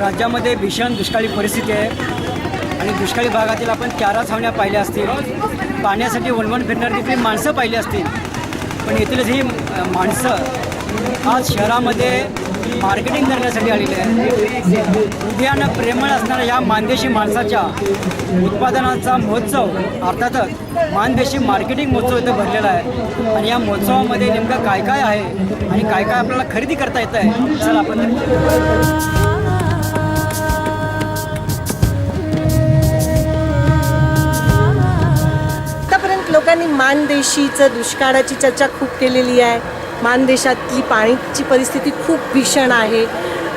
राज्यामध्ये भीषण दुष्काळी परिस्थिती आहे. आणि दुष्काळी भागातील आपण चारा छावण्या पाहिल्या असतील. पाण्यासाठी वणवण फिरणारी तिथली माणसं पाहिली असतील. पण येथीलच ही माणसं आज शहरामध्ये मार्केटिंग करण्यासाठी आलेली आहे हृदयानं प्रेमळ असणाऱ्या या मानदेशी माणसाच्या उत्पादनाचा महोत्सव अर्थातच मानदेशी मार्केटिंग महोत्सव इथं भरलेला आहे. आणि या महोत्सवामध्ये नेमकं काय काय आहे आणि काय काय आपल्याला खरेदी करता येतं आहे चला आपण आणि मानदेशीचं दुष्काळाची चर्चा खूप केलेली आहे. मानदेशातली पाण्याची परिस्थिती खूप भीषण आहे.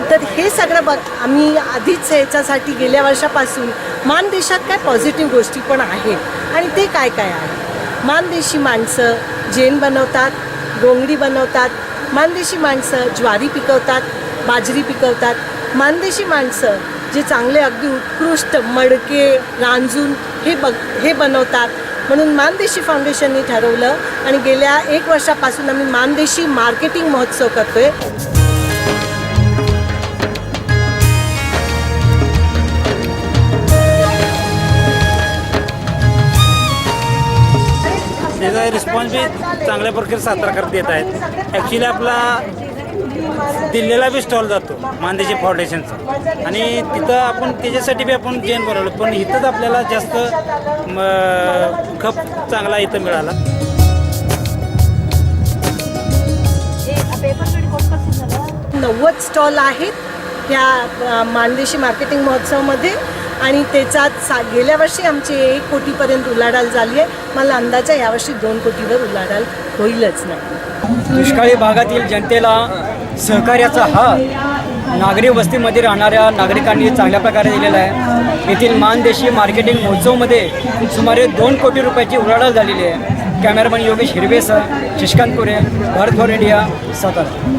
तर हे सगळं बघ आम्ही आधीच याच्यासाठी गेल्या वर्षापासून मानदेशात काय पॉझिटिव्ह गोष्टी पण आहेत. आणि ते काय काय आहे? मानदेशी माणसं जेन बनवतात गोंगडी बनवतात. मानदेशी माणसं ज्वारी पिकवतात बाजरी पिकवतात. मानदेशी माणसं जे चांगले अगदी उत्कृष्ट मडके रांजून हे बघ हे बनवतात. म्हणून मानदेशी फाउंडेशननी ठरवलं आणि गेल्या एक वर्षापासून आम्ही मानदेशी मार्केटिंग महोत्सव करतोय. त्याचा रिस्पॉन्स बी चांगल्या प्रकारे सातारा करत येत आहेत. ॲक्च्युली आपला दिल्लीला बी स्टॉल जातो मानदेशी फाउंडेशनचा आणि तिथं आपण त्याच्यासाठी बी आपण जैन बनवलं पण इथंच आपल्याला जास्त खप चांगला इथं मिळाला. नव्वद स्टॉल आहेत ह्या अ, मानदेशी मार्केटिंग महोत्सवमध्ये. आणि त्याच्यात सा गेल्या वर्षी आमची एक कोटीपर्यंत उलाढाल झाली आहे. मला अंदाज यावर्षी दोन कोटीवर उलाढाल होईलच नाही. दुष्काळी भागातील जनतेला सहकार्याचा हात नागरी वस्तीमध्ये राहणाऱ्या नागरिकांनी चांगल्या प्रकारे दिलेला आहे. येथील मानदेशी मार्केटिंग महोत्सवमध्ये सुमारे दोन कोटी रुपयाची उलाढाल झालेली आहे. कॅमेरामन योगेश हिरवेसह शशिकांत कोरे भारत फॉर इंडिया सातारा.